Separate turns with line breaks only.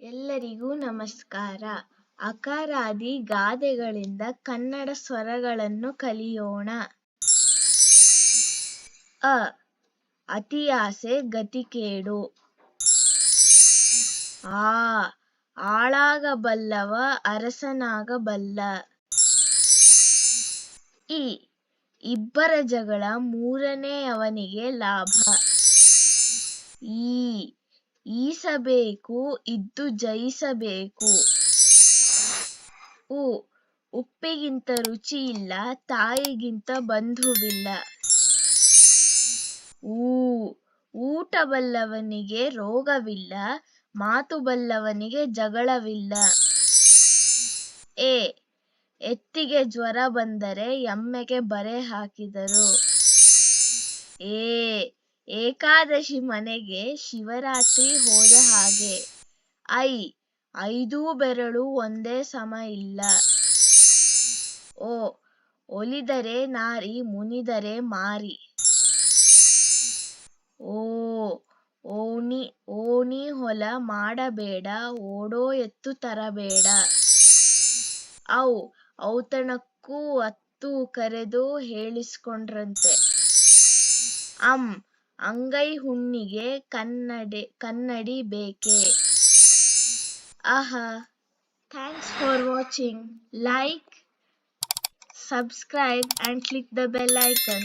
ಎಲ್ಲರಿಗೂ ನಮಸ್ಕಾರ. ಅಕಾರಾದಿ ಗಾದೆಗಳಿಂದ ಕನ್ನಡ ಸ್ವರಗಳನ್ನು ಕಲಿಯೋಣ. ಅ. ಅತಿಯಾಸೆ ಗತಿಕೇಡು. ಆ. ಆಳಾಗಬಲ್ಲವ ಅರಸನಾಗಬಲ್ಲ. ಇ. ಇಬ್ಬರ ಜಗಳ ಮೂರನೇ ಅವನಿಗೆ ಲಾಭ. ಈಸಬೇಕು, ಇದ್ದು ಜಯಿಸಬೇಕು. ಉ ಉಪ್ಪಿಗಿಂತ ರುಚಿ ಇಲ್ಲ, ತಾಯಿಗಿಂತ ಬಂಧುವಿಲ್ಲ. ಊ ಊಟ ಬಲ್ಲವನಿಗೆ ರೋಗವಿಲ್ಲ ಮಾತು ಬಲ್ಲವನಿಗೆ ಜಗಳವಿಲ್ಲ. ಎ ಎತ್ತಿಗೆ ಜ್ವರ ಬಂದರೆ ಎಮ್ಮೆಗೆ ಬರೆ ಹಾಕಿದರು. ಏ ಏಕಾದಶಿ ಮನೆಗೆ ಶಿವರಾತ್ರಿ ಹೋದ ಹಾಗೆ. ಐ, ಐದೂ ಬೆರಳು ಒಂದೇ ಸಮ ಇಲ್ಲ. ಓ, ಒಲಿದರೆ ನಾರಿ, ಮುನಿದರೆ ಮಾರಿ. ಓ, ಓಣಿ ಓಣಿ ಹೊಲ ಮಾಡಬೇಡ, ಓಡೋ ಎತ್ತು ತರಬೇಡ. ಔ ಔತಣಕ್ಕೂ ಅತ್ತು ಕರೆದು ಹೇಳಿಸ್ಕೊಂಡ್ರಂತೆ. ಅಂ ಅಂಗೈ ಹುಣ್ಣಿಗೆ ಕನ್ನಡಿ ಕನ್ನಡಿ ಬೇಕೆ? ಆಹಾ. Thanks for watching like subscribe and click the bell icon.